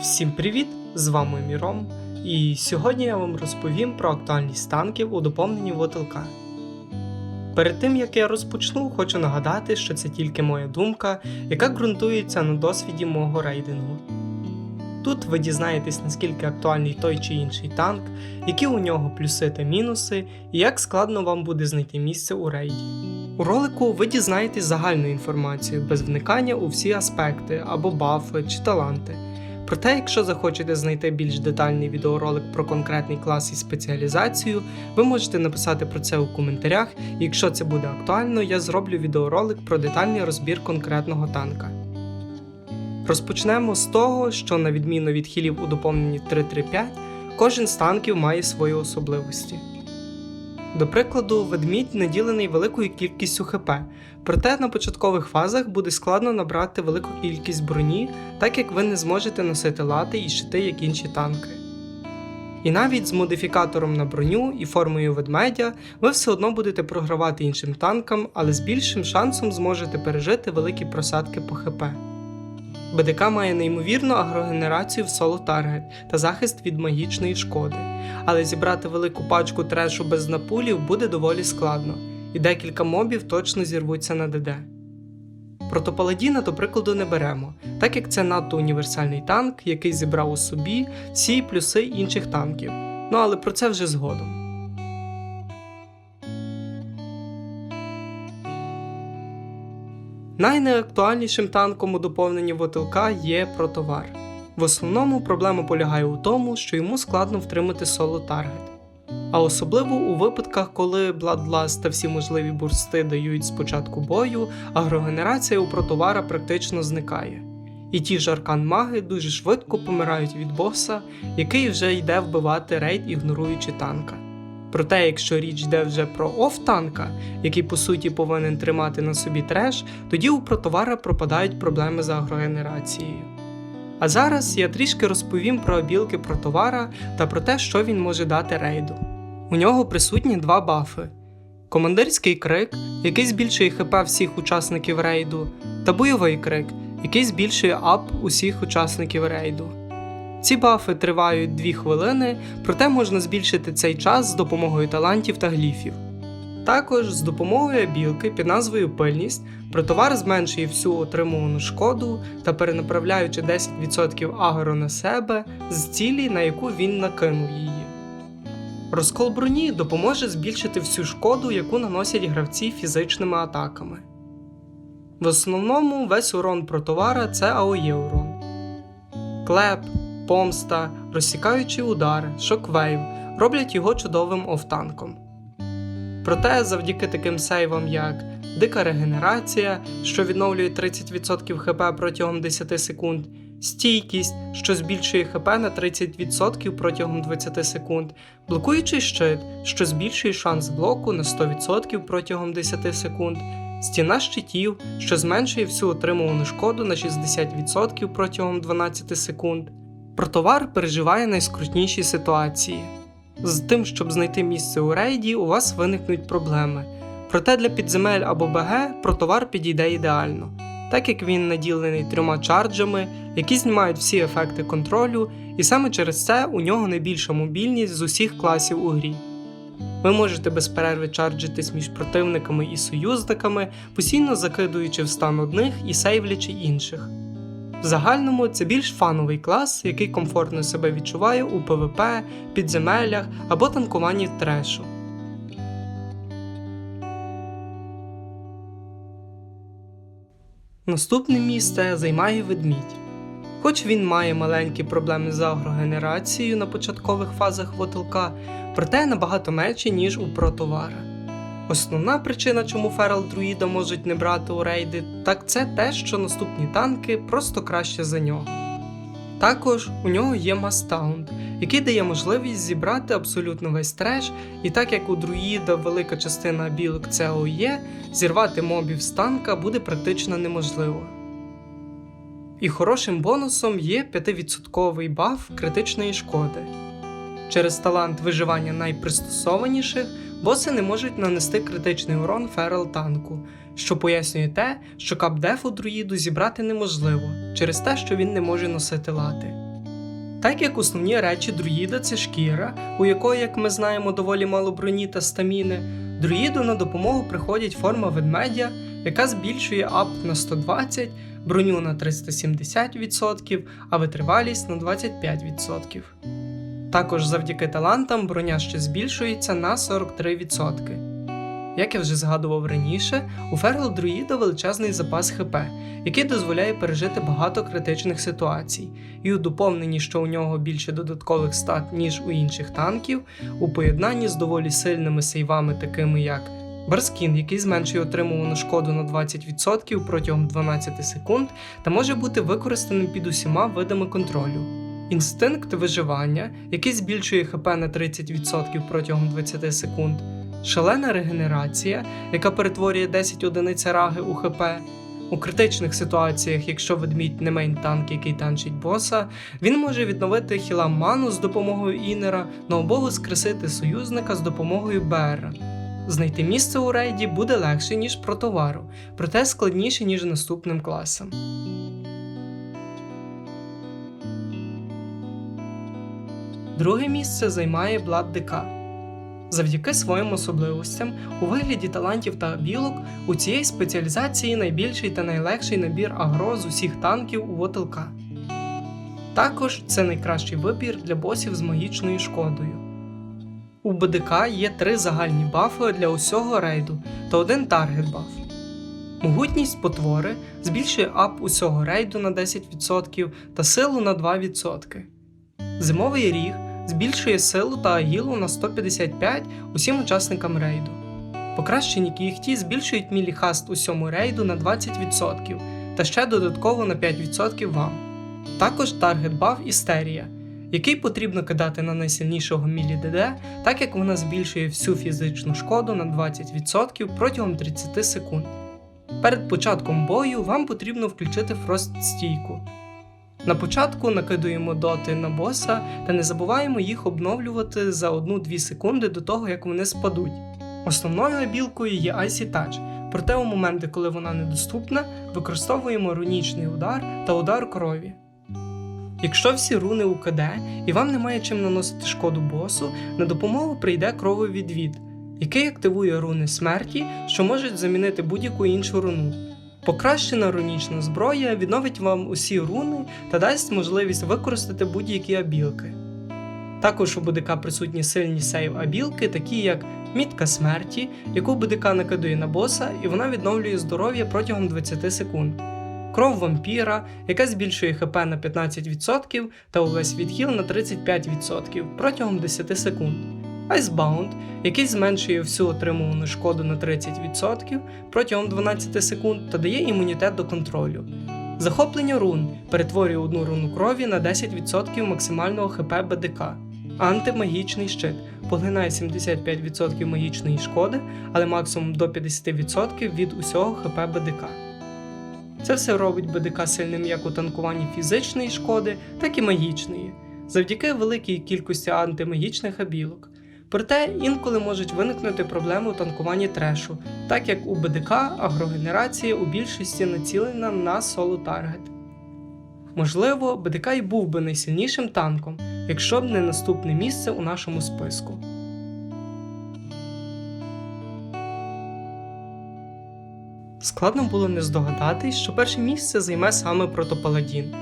Всім привіт! З вами Міром, і сьогодні я вам розповім про актуальність танків у доповненні ВОТЛК. Перед тим як я розпочну, хочу нагадати, що це тільки моя думка, яка ґрунтується на досвіді мого рейдингу. Тут ви дізнаєтесь, наскільки актуальний той чи інший танк, які у нього плюси та мінуси, і як складно вам буде знайти місце у рейді. У ролику ви дізнаєтесь загальну інформацію без вникання у всі аспекти або бафи чи таланти. Проте, якщо захочете знайти більш детальний відеоролик про конкретний клас і спеціалізацію, ви можете написати про це у коментарях, і якщо це буде актуально, я зроблю відеоролик про детальний розбір конкретного танка. Розпочнемо з того, що на відміну від хілів у доповненні 335, кожен з танків має свої особливості. До прикладу, ведмідь наділений великою кількістю ХП, проте на початкових фазах буде складно набрати велику кількість броні, так як ви не зможете носити лати і щити, як інші танки. І навіть з модифікатором на броню і формою ведмедя ви все одно будете програвати іншим танкам, але з більшим шансом зможете пережити великі просадки по ХП. БДК має неймовірну агрогенерацію в соло таргет та захист від магічної шкоди, але зібрати велику пачку трешу без напулів буде доволі складно, і декілька мобів точно зірвуться на ДД. Протопаладіна, до прикладу, не беремо, так як це надто універсальний танк, який зібрав у собі всі плюси інших танків. Ну але про це вже згодом. Найнеактуальнішим танком у доповненні ВОТЛК є протовар. В основному проблема полягає у тому, що йому складно втримати соло таргет. А особливо у випадках, коли Bloodlust та всі можливі бурсти дають спочатку бою, агрогенерація у протовара практично зникає. І ті ж аркан-маги дуже швидко помирають від боса, який вже йде вбивати рейд, ігноруючи танка. Проте, якщо річ йде вже про оф-танка, який по суті повинен тримати на собі треш, тоді у протовара пропадають проблеми з агрогенерацією. А зараз я трішки розповім про обілки протовара та про те, що він може дати рейду. У нього присутні два бафи: командирський крик, який збільшує ХП всіх учасників рейду, та бойовий крик, який збільшує ап усіх учасників рейду. Ці бафи тривають 2 хвилини, проте можна збільшити цей час з допомогою талантів та гліфів. Також з допомогою білки під назвою Пильність протовар зменшує всю отримувану шкоду та перенаправляючи 10% агро на себе з цілі, на яку він накинув її. Розкол броні допоможе збільшити всю шкоду, яку наносять гравці фізичними атаками. В основному весь урон протовара це АОЄ урон. Клеп, помста, розсікаючі удари, шоквейв роблять його чудовим офтанком. Проте завдяки таким сейвам, як дика регенерація, що відновлює 30% хп протягом 10 секунд, стійкість, що збільшує хп на 30% протягом 20 секунд, блокуючий щит, що збільшує шанс блоку на 100% протягом 10 секунд, стіна щитів, що зменшує всю отримувану шкоду на 60% протягом 12 секунд. Протовар переживає найскрутніші ситуації. З тим, щоб знайти місце у рейді, у вас виникнуть проблеми. Проте для підземель або БГ протовар підійде ідеально, так як він наділений трьома чарджами, які знімають всі ефекти контролю, і саме через це у нього найбільша мобільність з усіх класів у грі. Ви можете без перерви чарджитись між противниками і союзниками, постійно закидуючи в стан одних і сейвлячи інших. В загальному це більш фановий клас, який комфортно себе відчуває у ПВП, підземеллях або танкуванні трешу. Наступне місце займає ведмідь. Хоч він має маленькі проблеми з агрогенерацією на початкових фазах ВОТЛК, проте набагато менші, ніж у протовара. Основна причина, чому Ферал Друїда можуть не брати у рейди, так це те, що наступні танки просто краще за нього. Також у нього є Мастаунд, який дає можливість зібрати абсолютно весь треш, і так як у друїда велика частина білок це ОЄ, зірвати мобів з танка буде практично неможливо. І хорошим бонусом є 5% баф критичної шкоди. Через талант виживання найпристосованіших боси не можуть нанести критичний урон ферел танку, що пояснює те, що кап-дефу друїду зібрати неможливо через те, що він не може носити лати. Так як основні речі друїда це шкіра, у якої, як ми знаємо, доволі мало броні та стаміни, друїду на допомогу приходить форма ведмедя, яка збільшує ап на 120, броню на 370%, а витривалість на 25%. Також завдяки талантам броня ще збільшується на 43%. Як я вже згадував раніше, у Фергал Друїда величезний запас ХП, який дозволяє пережити багато критичних ситуацій, і у доповненні, що у нього більше додаткових стат, ніж у інших танків, у поєднанні з доволі сильними сейвами, такими як Барскін, який зменшує отримувану шкоду на 20% протягом 12 секунд, та може бути використаним під усіма видами контролю. Інстинкт виживання, який збільшує ХП на 30% протягом 20 секунд, шалена регенерація, яка перетворює 10 одиниць раги у ХП. У критичних ситуаціях, якщо ведмідь не мейн танк, який танчить боса, він може відновити хіла ману з допомогою інера, на обов'язок скресити союзника з допомогою БР. Знайти місце у рейді буде легше, ніж про товару, проте складніше, ніж наступним класам. Друге місце займає Блад ДК. Завдяки своїм особливостям у вигляді талантів та білок у цієї спеціалізації найбільший та найлегший набір агро з усіх танків у ВОТЛК. Також це найкращий вибір для босів з магічною шкодою. У БДК є три загальні бафи для усього рейду та один таргет баф. Могутність потвори збільшує ап усього рейду на 10% та силу на 2%. Зимовий ріг збільшує силу та агілу на 155 усім учасникам рейду. Покращені кіхті збільшують міліхаст усьому рейду на 20% та ще додатково на 5% вам. Також таргет баф Істерія, який потрібно кидати на найсильнішого мілі ДД, так як вона збільшує всю фізичну шкоду на 20% протягом 30 секунд. Перед початком бою вам потрібно включити фрост стійку. На початку накидуємо доти на боса та не забуваємо їх обновлювати за 1-2 секунди до того, як вони спадуть. Основною абілкою є Icy Touch, проте у моменти, коли вона недоступна, використовуємо рунічний удар та удар крові. Якщо всі руни у КД і вам немає чим наносити шкоду босу, на допомогу прийде крововідвід, який активує руни смерті, що можуть замінити будь-яку іншу руну. Покращена рунічна зброя відновить вам усі руни та дасть можливість використати будь-які абілки. Також у БДК присутні сильні сейв абілки, такі як мітка смерті, яку БДК накидує на боса, і вона відновлює здоров'я протягом 20 секунд. Кров вампіра, яка збільшує ХП на 15% та увесь відхил на 35% протягом 10 секунд. Icebound, який зменшує всю отримувану шкоду на 30% протягом 12 секунд та дає імунітет до контролю. Захоплення рун перетворює одну руну крові на 10% максимального ХП БДК. Антимагічний щит поглинає 75% магічної шкоди, але максимум до 50% від усього ХП БДК. Це все робить БДК сильним як у танкуванні фізичної шкоди, так і магічної, завдяки великій кількості антимагічних абілок. Проте інколи можуть виникнути проблеми у танкуванні трешу, так як у БДК агрогенерація у більшості націлена на соло таргет. Можливо, БДК і був би найсильнішим танком, якщо б не наступне місце у нашому списку. Складно було не здогадатись, що перше місце займе саме протопаладін.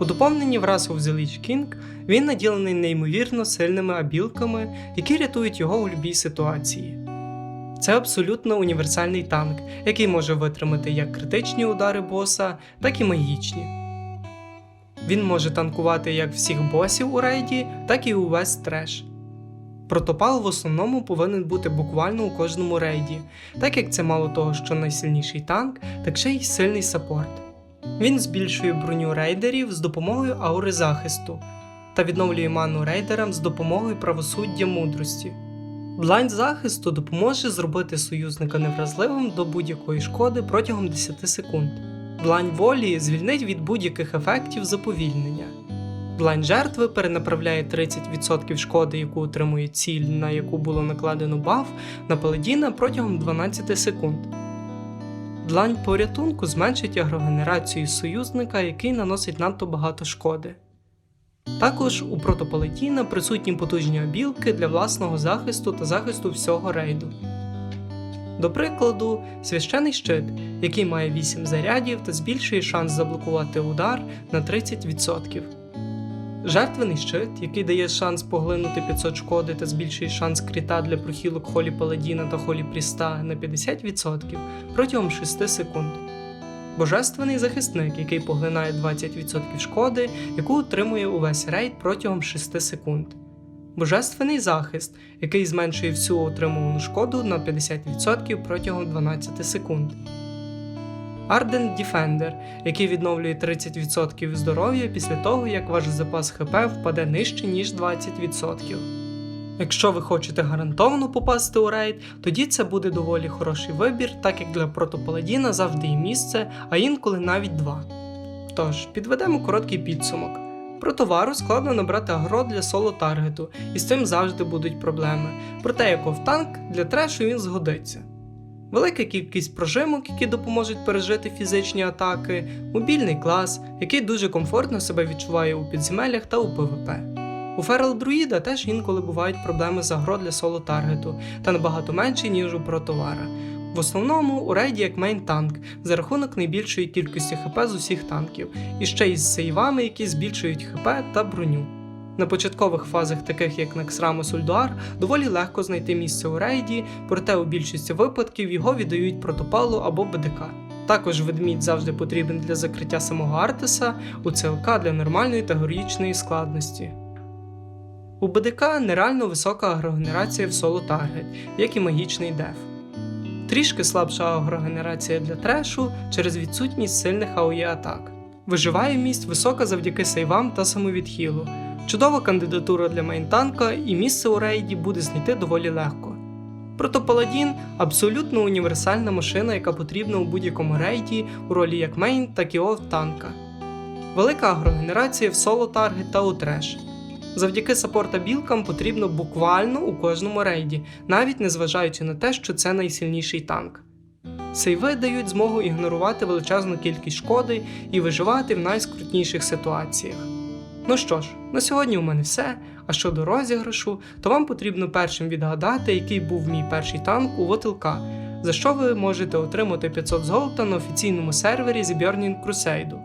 У доповненні в Wrath the Lich King він наділений неймовірно сильними абілками, які рятують його у будь-якій ситуації. Це абсолютно універсальний танк, який може витримати як критичні удари боса, так і магічні. Він може танкувати як всіх босів у рейді, так і увесь треш. Протопал в основному повинен бути буквально у кожному рейді, так як це мало того, що найсильніший танк, так ще й сильний саппорт. Він збільшує броню рейдерів з допомогою аури захисту та відновлює ману рейдерам з допомогою правосуддя мудрості. Блайнд захисту допоможе зробити союзника невразливим до будь-якої шкоди протягом 10 секунд. Блайн волі звільнить від будь-яких ефектів заповільнення. Блайн жертви перенаправляє 30% шкоди, яку отримує ціль, на яку було накладено баф, на паладіна протягом 12 секунд. Длань порятунку зменшить агрогенерацію союзника, який наносить надто багато шкоди. Також у протополетіна присутні потужні обілки для власного захисту та захисту всього рейду. До прикладу, священий щит, який має 8 зарядів та збільшує шанс заблокувати удар на 30%. Жертвений щит, який дає шанс поглинути 500 шкоди та збільшує шанс кріта для прохілок Холі Паладіна та Холі Пріста на 50% протягом 6 секунд. Божественний захисник, який поглинає 20% шкоди, яку отримує увесь рейд протягом 6 секунд. Божественний захист, який зменшує всю отримувану шкоду на 50% протягом 12 секунд. Ardent Defender, який відновлює 30% здоров'я після того, як ваш запас ХП впаде нижче, ніж 20%. Якщо ви хочете гарантовано попасти у рейд, тоді це буде доволі хороший вибір, так як для протопаладіна завжди є місце, а інколи навіть два. Тож, підведемо короткий підсумок. Про товару складно набрати агро для соло таргету, і з цим завжди будуть проблеми. Проте, як офтанк, для трешу він згодиться. Велика кількість прожимок, які допоможуть пережити фізичні атаки, мобільний клас, який дуже комфортно себе відчуває у підземеллях та у ПВП. У Ферел Друїда теж інколи бувають проблеми з агро для соло таргету, та набагато менші, ніж у протовара. В основному у рейді як мейн танк за рахунок найбільшої кількості ХП з усіх танків, і ще й з сейвами, які збільшують ХП та броню. На початкових фазах, таких як Нексрамус Ульдуар, доволі легко знайти місце у рейді, проте у більшості випадків його віддають протопалу або БДК. Також ведмідь завжди потрібен для закриття самого Артеса, у ЦЛК для нормальної та героїчної складності. У БДК нереально висока агрогенерація в соло таргет, як і магічний деф. Трішки слабша агрогенерація для трешу через відсутність сильних АОЄ атак. Виживаємість висока завдяки сейвам та самовідхилу. Чудова кандидатура для мейнтанка і місце у рейді буде знайти доволі легко. Протопаладін абсолютно універсальна машина, яка потрібна у будь-якому рейді у ролі як мейн, так і оф танка. Велика агрогенерація в соло таргет та у треш. Завдяки саппорта білкам потрібно буквально у кожному рейді, навіть незважаючи на те, що це найсильніший танк. Сейви дають змогу ігнорувати величезну кількість шкоди і виживати в найскрутніших ситуаціях. Ну що ж, на сьогодні у мене все. А щодо розіграшу, то вам потрібно першим відгадати, який був мій перший танк у ВОТЛК, за що ви можете отримати 500 золота на офіційному сервері The Burning Crusade.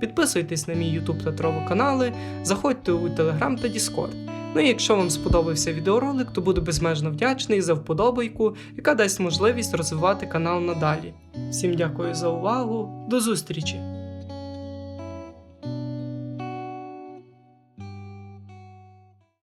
Підписуйтесь на мій YouTube та Trovo канали, заходьте у Telegram та Discord. Ну і якщо вам сподобався відеоролик, то буду безмежно вдячний за вподобайку, яка дасть можливість розвивати канал надалі. Всім дякую за увагу, до зустрічі!